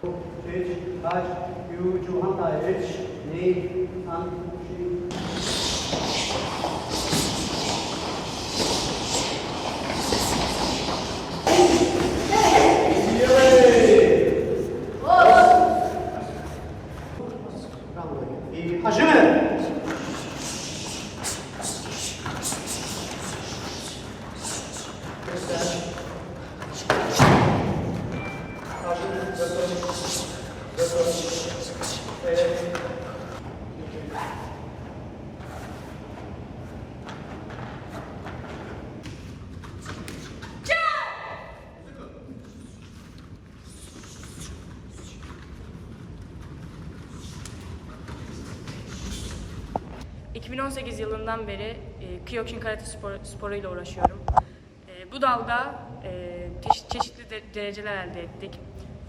H, Raj, Yu, Juhanta, H, Nei, An, Shi. Bravo. İyi. 2018 yılından beri e, Kyokushin Karate spor, sporuyla uğraşıyorum. E, bu dalda e, çeşitli de- dereceler elde ettik.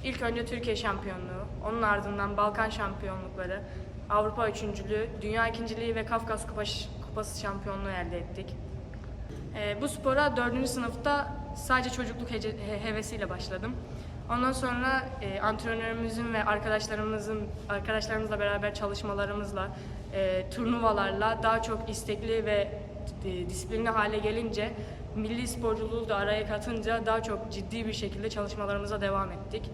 İlk önce Türkiye şampiyonluğu, onun ardından Balkan şampiyonlukları, Avrupa üçüncülüğü, Dünya ikinciliği ve Kafkas Kupası, Kupası şampiyonluğu elde ettik. E, bu spora 4. sınıfta sadece çocukluk hevesiyle başladım. Ondan sonra e, antrenörümüzün ve arkadaşlarımızın arkadaşlarımızla beraber çalışmalarımızla, e, turnuvalarla daha çok istekli ve e, disiplinli hale gelince milli sporculuğu da araya katınca daha çok ciddi bir şekilde çalışmalarımıza devam ettik.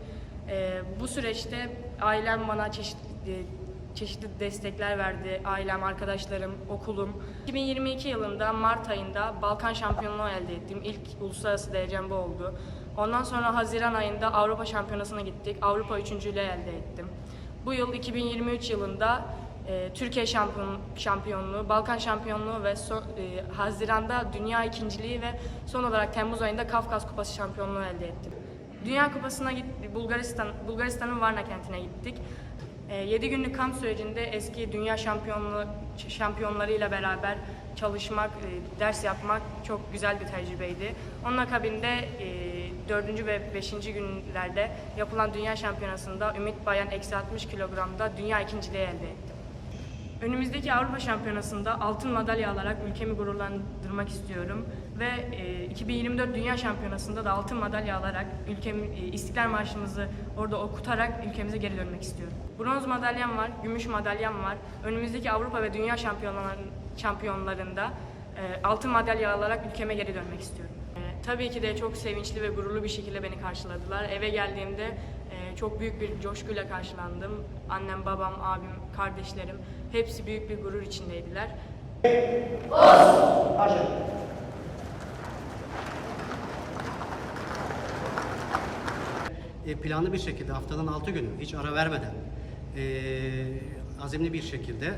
E, bu süreçte ailem bana çeşitli e, çeşitli destekler verdi. Ailem, arkadaşlarım, okulum. 2022 yılında Mart ayında Balkan şampiyonluğu elde ettim. İlk uluslararası derecem bu oldu. Ondan sonra Haziran ayında Avrupa şampiyonasına gittik. Avrupa üçüncülüğü elde ettim. Bu yıl 2023 yılında e, Türkiye şampiyon, şampiyonluğu, Balkan şampiyonluğu ve son, e, Haziran'da Dünya ikinciliği ve son olarak Temmuz ayında Kafkas Kupası şampiyonluğu elde ettim. Dünya Kupası'na gittik. Bulgaristan, Bulgaristan'ın Varna kentine gittik. 7 günlük kamp sürecinde eski dünya şampiyonluğu şampiyonlarıyla beraber çalışmak, e, ders yapmak çok güzel bir tecrübeydi. Onun akabinde 4. ve 5. günlerde yapılan dünya şampiyonasında Ümit Bayan eksi 60 kilogramda dünya ikinciliği elde etti. Önümüzdeki Avrupa Şampiyonası'nda altın madalya alarak ülkemi gururlandırmak istiyorum ve e, 2024 Dünya Şampiyonası'nda da altın madalya alarak ülkem e, İstiklal Marşımızı orada okutarak ülkemize geri dönmek istiyorum. Bronz madalyam var, gümüş madalyam var. Önümüzdeki Avrupa ve Dünya Şampiyonlar- şampiyonlarında e, altın madalya alarak ülkeme geri dönmek istiyorum. E, tabii ki de çok sevinçli ve gururlu bir şekilde beni karşıladılar. Eve geldiğimde e, çok büyük bir coşkuyla karşılandım. Annem, babam, abim, kardeşlerim hepsi büyük bir gurur içindeydiler. Hazır. E, planlı bir şekilde haftanın 6 günü hiç ara vermeden e, azimli bir şekilde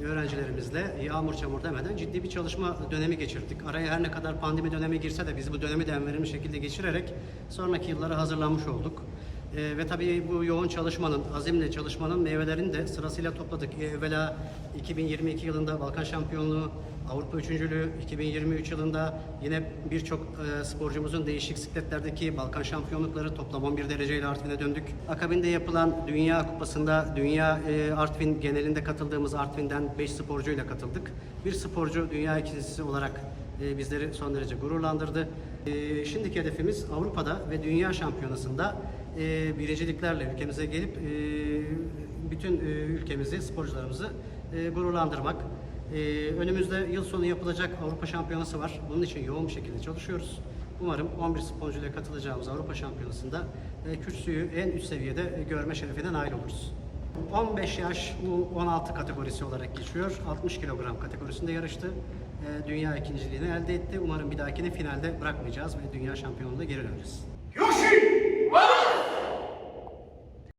e, öğrencilerimizle yağmur çamur demeden ciddi bir çalışma dönemi geçirdik. Araya her ne kadar pandemi dönemi girse de biz bu dönemi de en verimli şekilde geçirerek sonraki yıllara hazırlanmış olduk. E, ve tabii bu yoğun çalışmanın, azimle çalışmanın meyvelerini de sırasıyla topladık. E, evvela 2022 yılında Balkan Şampiyonluğu, Avrupa Üçüncülüğü, 2023 yılında yine birçok e, sporcumuzun değişik sikletlerdeki Balkan şampiyonlukları toplam 11 dereceyle Artvin'e döndük. Akabinde yapılan Dünya Kupası'nda Dünya e, Artvin genelinde katıldığımız Artvin'den 5 sporcuyla katıldık. Bir sporcu dünya ikincisi olarak e, bizleri son derece gururlandırdı. E, şimdiki hedefimiz Avrupa'da ve Dünya Şampiyonası'nda e, birinciliklerle ülkemize gelip e, bütün e, ülkemizi, sporcularımızı e, gururlandırmak. Ee, önümüzde yıl sonu yapılacak Avrupa Şampiyonası var. Bunun için yoğun bir şekilde çalışıyoruz. Umarım 11 sporcuyla katılacağımız Avrupa Şampiyonası'nda e, kürsüyü en üst seviyede e, görme şerefine nail oluruz. 15 yaş U16 kategorisi olarak geçiyor. 60 kilogram kategorisinde yarıştı. E, Dünya ikinciliğini elde etti. Umarım bir dahakini finalde bırakmayacağız ve dünya şampiyonluğuna geri döneceğiz.